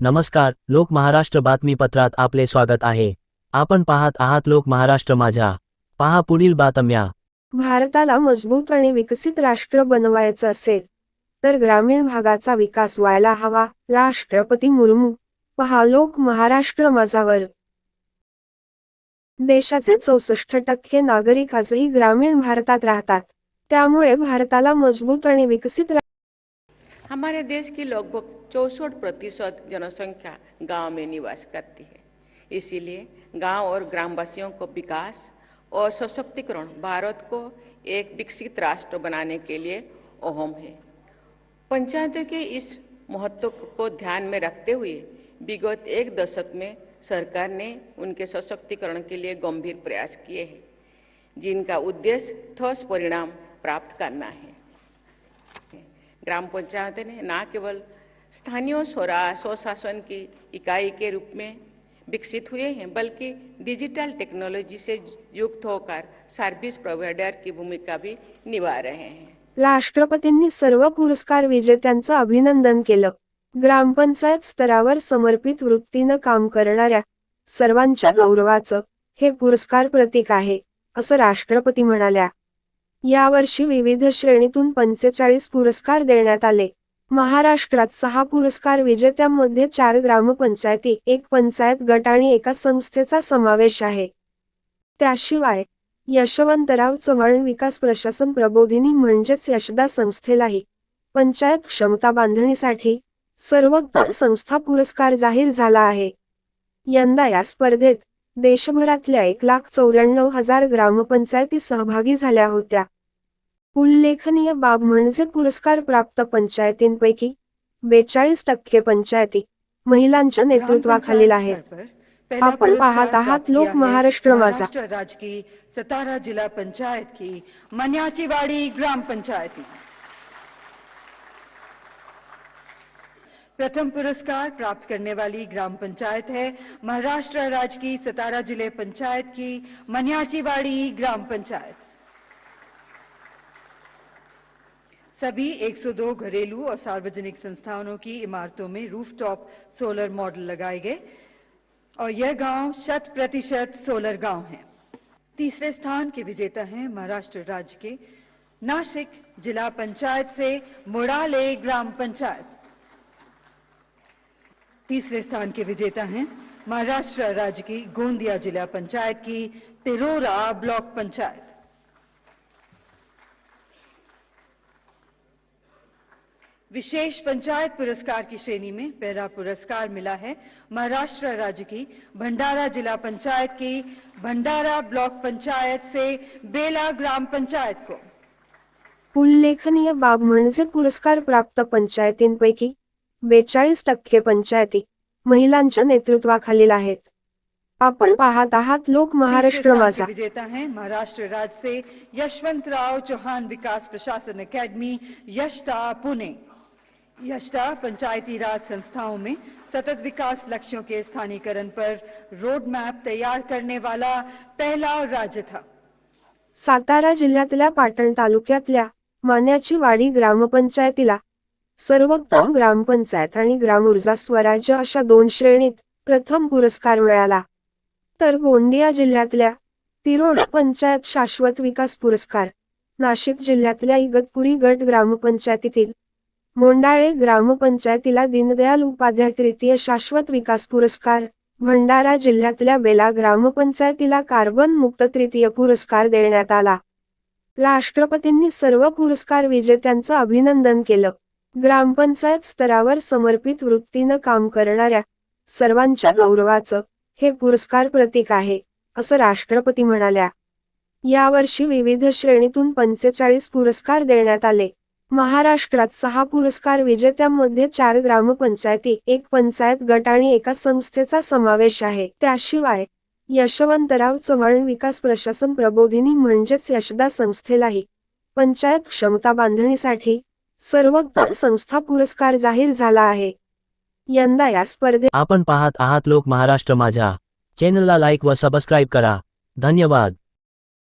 नमस्कार लोक महाराष्ट्र बातमीपत्रात आपले स्वागत आहे. आपण पाहत आहात लोक महाराष्ट्र माझ्या. पहा पुढील बातम्या. भारताला मजबूत आणि विकसित राष्ट्र बनवायचं असेल तर ग्रामीण भागाचा विकास व्हायला हवा राष्ट्रपती मुर्मू. पहा लोक महाराष्ट्र माझावर देशाचे चौसष्ट टक्के नागरिक आजही ग्रामीण भारतात राहतात त्यामुळे भारताला मजबूत आणि विकसित हमारे देश की लगभग चौसठ प्रतिशत जनसंख्या गाँव में निवास करती है। इसीलिए गाँव और ग्रामवासियों को विकास और सशक्तिकरण भारत को एक विकसित राष्ट्र बनाने के लिए अहम है। पंचायतों के इस महत्व को ध्यान में रखते हुए विगत एक दशक में सरकार ने उनके सशक्तिकरण के लिए गंभीर प्रयास किए हैं, जिनका उद्देश्य ठोस परिणाम प्राप्त करना है। ग्राम पंचायतें ने केवल स्थानीय स्वरा स्वशासन की इकाई के रूप में विकसित हुए हैं बल्कि डिजिटल टेक्नोलॉजी से युक्त होकर सर्विस प्रोवाइडर की भूमिका भी निभा रहे हैं। राष्ट्रपतींनी सर्व पुरस्कार विजेत्यांचं अभिनंदन केलं. ग्रामपंचायत स्तरावर समर्पित वृत्तीनं काम करणाऱ्या सर्वांच्या गौरवाचं हे पुरस्कार प्रतीक आहे असं राष्ट्रपती म्हणाल्या. यावर्षी विविध श्रेणीतून पंचेचाळीस पुरस्कार देण्यात आले. महाराष्ट्रात सहा पुरस्कार विजेत्यांमध्ये चार ग्रामपंचायती एक पंचायत गट आणि एका संस्थेचा समावेश आहे. त्याशिवाय यशवंतराव चव्हाण विकास प्रशासन प्रबोधिनी म्हणजेच यशदा संस्थेलाही पंचायत क्षमता बांधणीसाठी सर्वोत्तम संस्था पुरस्कार जाहीर झाला आहे. यंदा या स्पर्धेत देशभरातल्या एक लाख चौऱ्याण्णव हजार ग्रामपंचायती सहभागी झाल्या होत्या. उल्लेखनीय बाब म्हणजे पुरस्कार प्राप्त पंचायतींपैकी बेचाळीस टक्के पंचायती महिलांच्या नेतृत्वाखालील आहेत. आपण पाहत आहात लोक महाराष्ट्र माझा. राजकीय सतारा जिल्हा पंचायत की मन्याचीवाड़ी ग्राम पंचायती. प्रथम पुरस्कार प्राप्त करने वाली ग्राम पंचायत है। महाराष्ट्र राज्य की सतारा ज़िले पंचायत की मनियाचीवाड़ी ग्राम पंचायत। सभी 102 घरेलू और सार्वजनिक संस्थानों की इमारतों में रूफटॉप सोलर मॉडल लगाए गए और यह गाँव शत प्रतिशत सोलर गाँव है। तीसरे स्थान के विजेता हैं महाराष्ट्र राज्य के नासिक जिला पंचायत से मुड़ाले ग्राम पंचायत। तीसरे स्थान के विजेता हैं महाराष्ट्र राज्य की गोंदिया जिला पंचायत की तिरोरा ब्लॉक पंचायत। विशेष पंचायत पुरस्कार की श्रेणी में पहला पुरस्कार मिला है महाराष्ट्र राज्य की भंडारा जिला पंचायत की भंडारा ब्लॉक पंचायत से बेला ग्राम पंचायत को। उल्लेखनीय बाब म्हणजे पुरस्कार प्राप्त पंचायतींपैकी बेचाळीस टक्के पंचायती महिलांच्या नेतृत्वाखालील आहेत. आपण पाहत आहात लोक महाराष्ट्र माझा. विजेता हैं महाराष्ट्र राज्य से यशवंत राव चौहान विकास प्रशासन एकेडमी यशटा पुणे. यशटा पंचायती राज संस्थाओं में सतत विकास लक्ष्यों के स्थानीकरण पर रोड मैप तैयार करने वाला पहला राज्य था। सातारा जिल्ह्यातल्या पाटण तालुक्यातल्या मान्याची वाडी ग्रामपंचायतीला सर्वोत्तम ग्रामपंचायत आणि ग्रामऊर्जा स्वराज्य अशा दोन श्रेणीत प्रथम पुरस्कार मिळाला. तर गोंदिया जिल्ह्यातल्या तिरोड पंचायत शाश्वत विकास पुरस्कार नाशिक जिल्ह्यातल्या इगतपुरी गट ग्रामपंचायतीतील मोंडाळे ग्रामपंचायतीला दीनदयाल उपाध्याय तृतीय शाश्वत विकास पुरस्कार भंडारा जिल्ह्यातल्या बेला ग्रामपंचायतीला कार्बन मुक्त तृतीय पुरस्कार देण्यात आला. राष्ट्रपतींनी सर्व पुरस्कार विजेत्यांचं अभिनंदन केलं. ग्रामपंचायत स्तरावर समर्पित वृत्तीनं काम करणाऱ्या सर्वांच्या गौरवाचं हे पुरस्कार प्रतीक आहे असं राष्ट्रपती म्हणाल्या. यावर्षी विविध श्रेणीतून पंचेचाळीस पुरस्कार देण्यात आले. महाराष्ट्रात सहा पुरस्कार विजेत्यांमध्ये चार ग्रामपंचायती एक पंचायत गट आणि एका संस्थेचा समावेश आहे. त्याशिवाय यशवंतराव चव्हाण विकास प्रशासन प्रबोधिनी म्हणजेच यशदा संस्थेलाही पंचायत क्षमता बांधणीसाठी सर्वोत्तम संस्था पुरस्कार जाहीर झाला आहे. यंदा या स्पर्धेत आपण पाहत आहात लोक महाराष्ट्र माझ्या. चॅनलला लाईक व सबस्क्राईब करा. धन्यवाद.